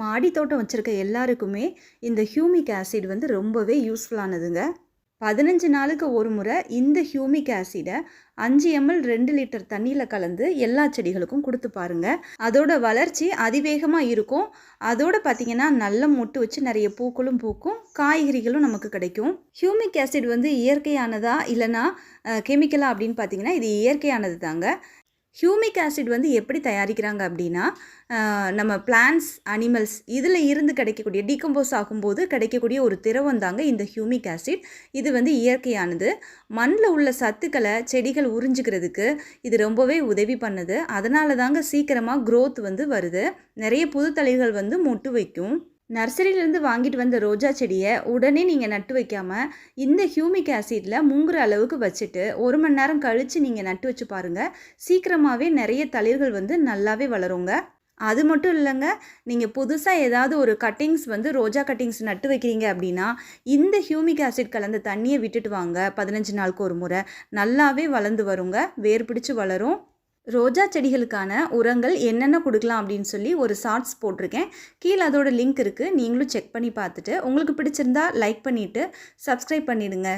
மாடி தோட்டம் வச்சுருக்க எல்லாருக்குமே இந்த ஹியூமிக் ஆசிட் வந்து ரொம்பவே யூஸ்ஃபுல்லானதுங்க. பதினஞ்சு நாளுக்கு ஒரு முறை இந்த ஹியூமிக் ஆசிடை அஞ்சு எம்எல் ரெண்டு லிட்டர் தண்ணியில் கலந்து எல்லா செடிகளுக்கும் கொடுத்து பாருங்க. அதோட வளர்ச்சி அதிவேகமாக இருக்கும். அதோட பார்த்தீங்கன்னா நல்ல மொட்டு வச்சு நிறைய பூக்களும் பூக்கும் காய்கறிகளும் நமக்கு கிடைக்கும். ஹியூமிக் ஆசிட் வந்து இயற்கையானதா இல்லைனா கெமிக்கலா அப்படின்னு பார்த்தீங்கன்னா இது இயற்கையானது தாங்க ஹியூமிக் ஆசிட் வந்து எப்படி தயாரிக்கிறாங்க அப்படின்னா நம்ம பிளான்ஸ் அனிமல்ஸ் இதில் இருந்து கிடைக்கக்கூடிய டீகம்போஸ் ஆகும்போது கிடைக்கக்கூடிய ஒரு திரவம் தாங்க இந்த ஹியூமிக் ஆசிட் இது வந்து இயற்கையானது. மண்ணில் உள்ள சத்துக்களை செடிகள் உறிஞ்சிக்கிறதுக்கு இது ரொம்பவே உதவி பண்ணுது. அதனால தாங்க சீக்கிரமாக க்ரோத் வந்து வருது. நிறைய புது தளிர்கள் வந்து மொட்டு வைக்கும். நர்சரியிலேருந்து வாங்கிட்டு வந்த ரோஜா செடியை உடனே நீங்கள் நட்டு வைக்காமல் இந்த ஹியூமிக் ஆசிடில் முங்குற அளவுக்கு வச்சுட்டு ஒரு மணி நேரம் கழித்து நீங்கள் நட்டு வச்சு பாருங்கள் சீக்கிரமாகவே நிறைய தளிர்கள் வந்து நல்லாவே வளருங்க. அது மட்டும் இல்லைங்க நீங்கள் புதுசாக ஏதாவது ஒரு கட்டிங்ஸ் வந்து ரோஜா கட்டிங்ஸ் நட்டு வைக்கிறீங்க அப்படின்னா இந்த ஹியூமிக் ஆசிட் கலந்த தண்ணியை விட்டுட்டு வாங்க. பதினஞ்சு நாளுக்கு ஒரு முறை. நல்லாவே வளர்ந்து வருங்க. வேர் பிடிச்சி வளரும். ரோஜா செடிகளுக்கான உரங்கள் என்னென்ன கொடுக்கலாம் அப்படின்னு சொல்லி ஒரு ஷார்ட்ஸ் போட்டிருக்கேன். கீழே அதோட லிங்க் இருக்குது நீங்களும் செக் பண்ணி பார்த்துட்டு உங்களுக்கு பிடிச்சிருந்தா லைக் பண்ணிவிட்டு சப்ஸ்கிரைப் பண்ணிவிடுங்க